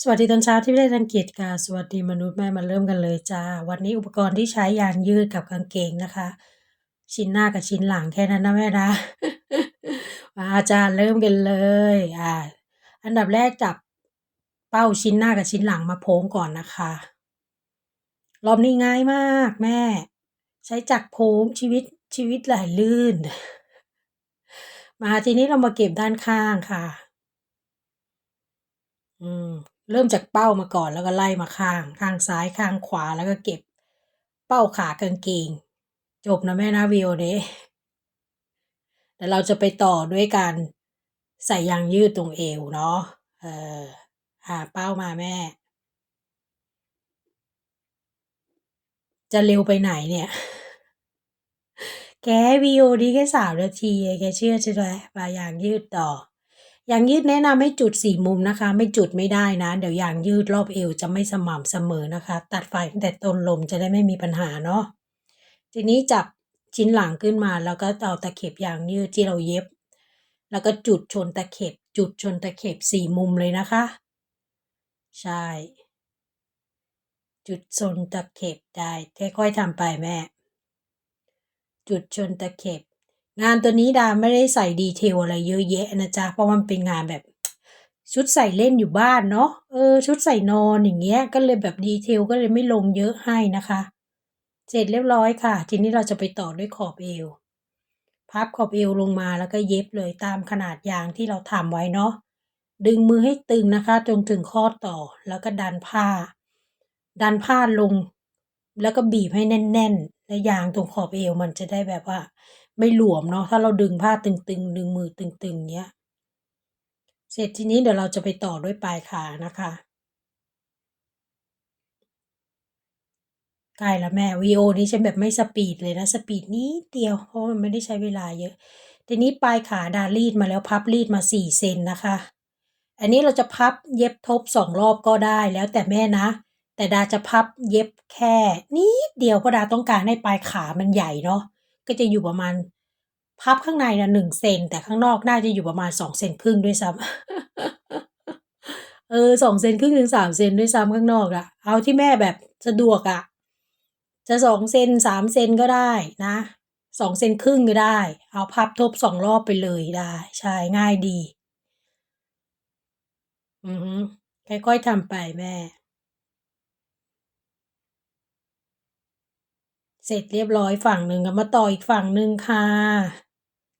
สวัสดีตอนเช้าที่ไม่ได้รังเกียจค่ะสวัสดีมนุษย์แม่มาเริ่มกันเลยจ้า วันนี้อุปกรณ์ที่ใช้ยางยืดกับกางเกงนะคะ ชิ้นหน้ากับชิ้นหลังแค่นั้นนะแม่นะมาจ้าเริ่มกันเลยอ่าอันดับแรกจับเป้าชิ้นหน้ากับชิ้นหลังมาโพ้งก่อนนะคะรอบนี้ง่ายมากแม่ ใช้จักรโพ้งชีวิตชีวิตไหลลื่น มาทีนี้เรามาเก็บด้านข้างค่ะ อืม เริ่มจากเป้ามาก่อนแล้วก็ไล่มาข้าง ข้างซ้ายข้างขวาแล้วก็เก็บ เป้าขากางเกง จบนะแม่นะวิวนี้เดี๋ยวเราจะไปต่อด้วยการใส่ยางยืดตรงเอวเนาะเออหาเป้ามาแม่ จะเร็วไปไหนเนี่ย แกวิวดีแค่สามนาทีแกเชื่อใช่ไหมมายางยืดต่อ ยางยืดแนะนำให้จุดสี่มุมนะคะ ไม่จุดไม่ได้นะ เดี๋ยวยางยืดรอบเอวจะไม่สม่ำเสมอนะคะ ตัดไฟแต่ต้นลมจะได้ไม่มีปัญหาเนาะทีนี้จับชิ้นหลังขึ้นมาแล้วก็เอาตะเข็บยางยืดที่เราเย็บ แล้วก็จุดชนตะเข็บ จุดชนตะเข็บสี่มุมเลยนะคะ ใช่ จุดชนตะเข็บได้ค่อยๆทำไปแม่ จุดชนตะเข็บ งานตัวนี้ดาไม่ได้ใส่ดีเทลอะไรเยอะแยะนะจ๊ะ เพราะมันเป็นงานแบบ ชุดใส่เล่นอยู่บ้านเนาะ เออ ชุดใส่นอนอย่างเงี้ย ก็เลยแบบดีเทลก็เลยไม่ลงเยอะให้นะคะ เสร็จเรียบร้อยค่ะ ทีนี้เราจะไปต่อด้วยขอบเอว พับขอบเอวลงมาแล้วก็เย็บเลยตามขนาดยางที่เราทำไว้เนาะ ดึงมือให้ตึงนะคะ จนถึงข้อต่อ แล้วก็ดันผ้า ดันผ้าลง แล้วก็บีบให้แน่น ๆ และยางตรงขอบเอวมันจะได้แบบว่า ไม่หลวมเนาะถ้าเราดึงผ้าตึงๆ ดึงมือตึงๆเนี้ย เสร็จทีนี้เดี๋ยวเราจะไปต่อด้วยปลายขานะคะใกล้แล้วแม่วีโอนี้ฉันแบบไม่สปีดเลยนะสปีดนิดเดียวเพราะมันไม่ได้ใช้เวลาเยอะทีนี้ปลายขาดารีดมาแล้วพับรีดมาสี่เซนนะคะ อันนี้เราจะพับเย็บทบสองรอบก็ได้แล้วแต่แม่นะ แต่ดาจะพับเย็บแค่นิดเดียวเพราะดาต้องการให้ปลายขามันใหญ่เนาะ ก็จะอยู่ประมาณพับข้างในนะหนึ่งเซนแต่ข้างนอกน่าจะอยู่ประมาณสองเซนครึ่งด้วยซ้ำเออสองเซนครึ่งถึงสามเซนด้วยซ้ำข้างนอกอะเอาที่แม่แบบสะดวกอะจะสองเซนสามเซนก็ได้นะสองเซนครึ่งก็ได้ เอาพับทบสองรอบไปเลยได้ ใช่ง่ายดี อือค่อยๆทำไปแม่ เส ร็จเรียบร้อยฝั่งหนึ่งก็มาต่ออีกฝั่งหนึ่งค่ะ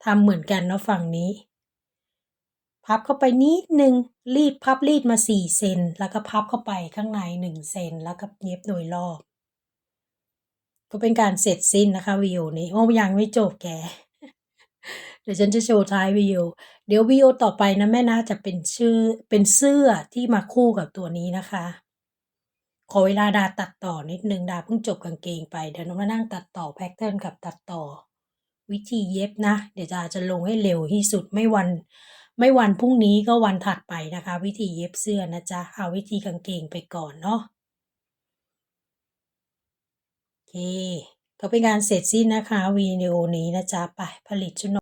ทำเหมือนกันเนาะฝั่งนี้ พับเข้าไปนิดนึงรีดพับรีดมาสี่เซนแล้วก็พับเข้าไปข้างในหนึ่งเซนแล้วก็เย็บโดยรอบ ก็เป็นการเสร็จสิ้นนะคะวิวนี้โอ้ยังไม่จบแกเดี๋ยวฉันจะโชว์ท้ายวิวเดี๋ยววิวต่อไปนะแม่นะจะเป็นชื่อเป็นเสื้อที่มาคู่กับตัวนี้นะคะ ขอเวลาดาตัดต่อนิดนึงดาเพิ่งจบกางเกงไปเดี๋ยวน้องมานั่งตัดต่อแพทเทิร์นกับตัดต่อ วิธีเย็บนะ เดี๋ยวดาจะลงให้เร็วที่สุดไม่วัน ไม่วันพรุ่งนี้ก็วันถัดไปนะคะ วิธีเย็บเสื้อนะจ๊ะเอาวิธีกางเกงไปก่อนเนาะโอเคก็เป็นการเสร็จสิ้นนะคะวิดีโอนี้นะจ๊ะไปผลิตชุดนอน